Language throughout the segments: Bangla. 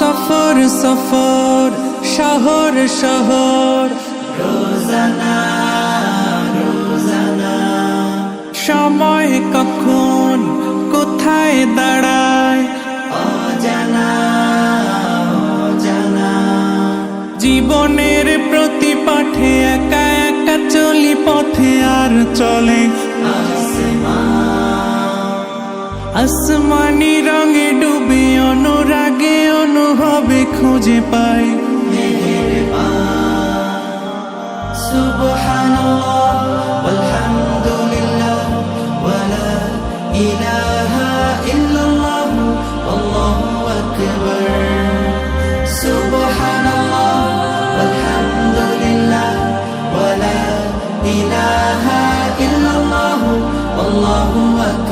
সফর সফর শহর শহর। রোজানা রোজানা। সময় কখন জীবনের প্রতি পাঠে একা একা চলি পথে আর চলে। আসমানি রঙে ডুবে, অনুরাগে অনুভবে খুঁজে পাই। সুবহানাল্লাহ walhamdulillah wala ilaha illallah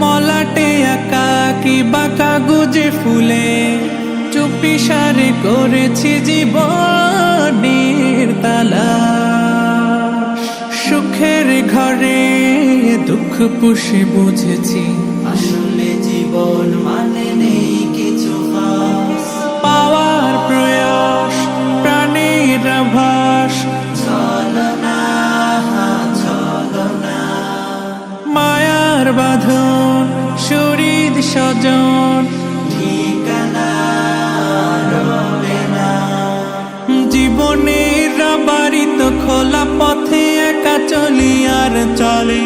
মলাটে আঁকা কি গুজে ফুলে? চুপি সারে করেছি জীবনের তালা। সুখের ঘরে দুঃখ পুষে বুঝেছি। বাঁধন, শরীর স্বজন ঠিকানা রবে না জীবনের বাড়িত খোলা পথে একা চলি আর চলে।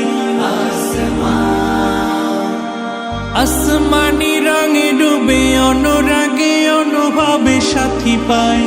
আসমানি রঙে ডুবে, অনুরাগে অনুভবে সাথী পায়।